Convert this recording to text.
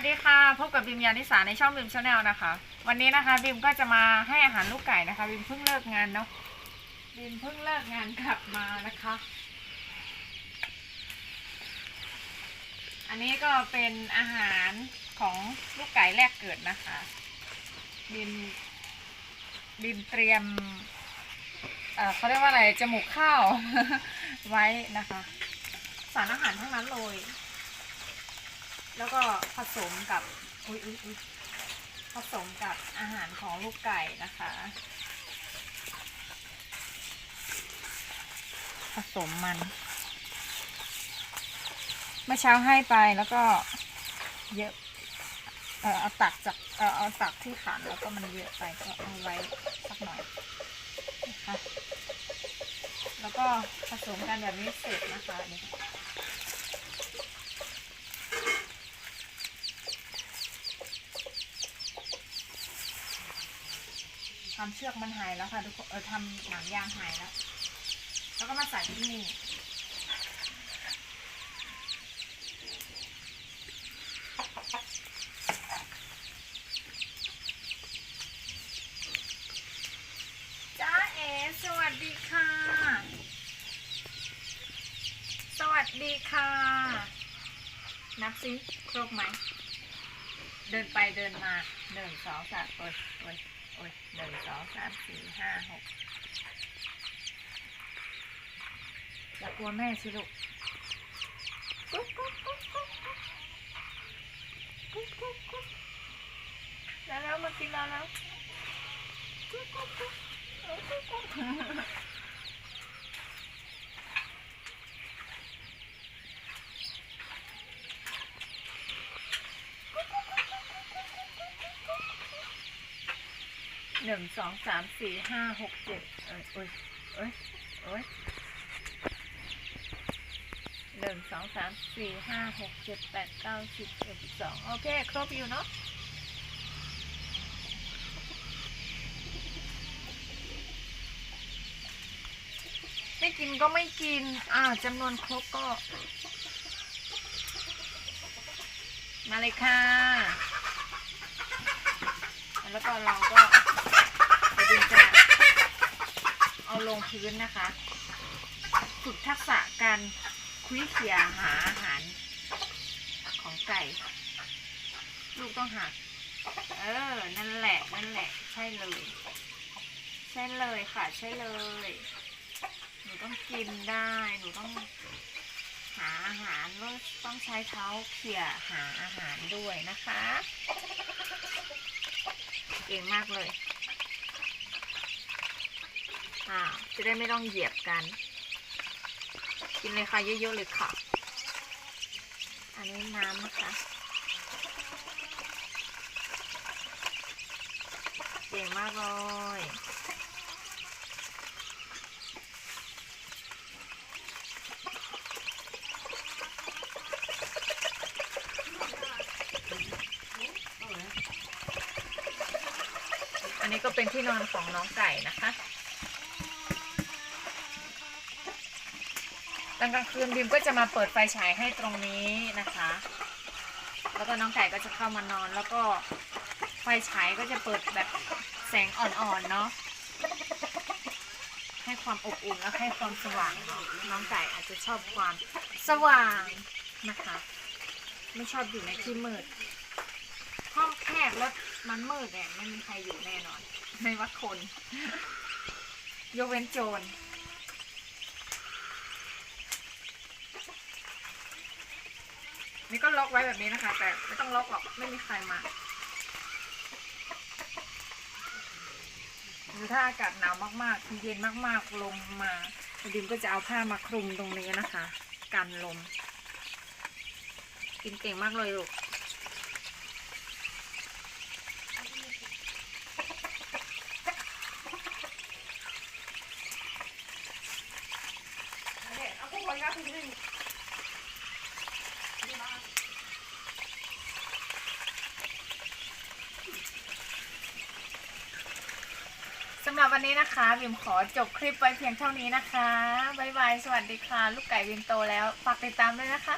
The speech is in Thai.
วัสดีค่ะ พบกับบิมยานิสาในช่องบิมชาแนลนะคะ วันนี้นะคะบิมก็จะมาให้อาหารลูกไก่นะคะบิมเพิ่งเลิกงานเนาะบิมเพิ่งเลิกงานกลับมานะคะ อันนี้ก็เป็นอาหารของลูกไก่แรกเกิดนะคะบิมบิมเตรียมเอ่อเขาเรียกว่าอะไรจมูกข้าวไว้นะคะ สารอาหารทั้งนั้นเลย แล้วก็ผสมกับอุ้ยอุ้ยอุ้ยผสมกับอาหารของลูกไก่นะคะ ผสมมันเมื่อเช้าให้ไปแล้วก็เยอะเออเอาตักจากเออเอาตักที่ขันแล้วก็มันเยอะไปก็เอาไว้สักหน่อยนะคะแล้วก็ผสมกันแบบนี้เสร็จนะคะนี่ ทำเชือกมันหายแล้วค่ะทุกคนเออทำหนังยางหายแล้ว แล้วก็มาใส่ที่นี่จ้าเอสวัสดีค่ะ สวัสดีค่ะ นับซิครบไหม เดินไปเดินมาหนึ่งสองสามโอ้ยโอ้ย โอ้ยหนึ่งสองสามสี่ห้าหกอย่ากลัวแม่สิลูกกุ๊กกุ๊กกุ๊กกุ๊กกุ๊กกุ๊กกุ๊กแล้วแล้วมากินแล้วแล้วกุ๊กกุ๊กกุ๊กเอ้ยกุ๊กกุ๊ก หนึ่งสองสามสี่ห้าหกเจ็ดเอ้ยโอ้ยเอ้ยโอ้ยหนึ่งสองสามสี่ห้าหกเจ็ดแปดเก้าสิบเอ็ดสิบสองโอเค ครบอยู่เนาะไม่กินก็ไม่กิน อ่าจำนวนครบก็ มาเลยค่ะ แล้วก็เราก็จะดึงจะเอา ลงพื้นนะคะ ฝึกทักษะการคุยเขี่ยหาอาหารของไก่ ลูกต้องหัก เออ นั่นแหละ นั่นแหละ ใช่เลย ใช่เลยค่ะ ใช่เลย หนูต้องกินได้ หนูต้องหาอาหารแล้วต้องใช้เท้าเขี่ยหาอาหารด้วยนะคะ เก่งมากเลย อ่าจะได้ไม่ต้องเหยียบกัน กินเลยค่ะเยอะๆเลยค่ะ อันนี้น้ำนะคะเก่งมากเลยอันนี้ก็เป็นที่นอนของน้องไก่นะคะ ตอนกลางคืนบิมก็จะมาเปิดไฟฉายให้ตรงนี้นะคะ แล้วก็น้องไก่ก็จะเข้ามานอน แล้วก็ไฟฉายก็จะเปิดแบบแสงอ่อนๆเนาะให้ความอบอุ่นและให้ความสว่างน้องไก่อาจจะชอบความสว่างนะคะ ไม่ชอบอยู่ในที่มืดห้องแคบแล้วมันมืดเนี่ยไม่มีใครอยู่แน่นอน ไม่ว่าคน ยกเว้นโจร นี่ก็ล็อกไว้แบบนี้นะคะ แต่ไม่ต้องล็อกหรอกไม่มีใครมาหรือถ้าอากาศหนาวมากๆเย็นมากๆลมมาดิมก็จะเอาผ้ามาคลุมตรงนี้นะคะ กันลม กินเก่งมากเลยลูก สำหรับวันนี้นะคะวิมขอจบคลิปไว้เพียงเท่านี้นะคะ บ๊ายบาย สวัสดีค่ะ ลูกไก่วิมโตแล้ว ฝากติดตามด้วยนะคะ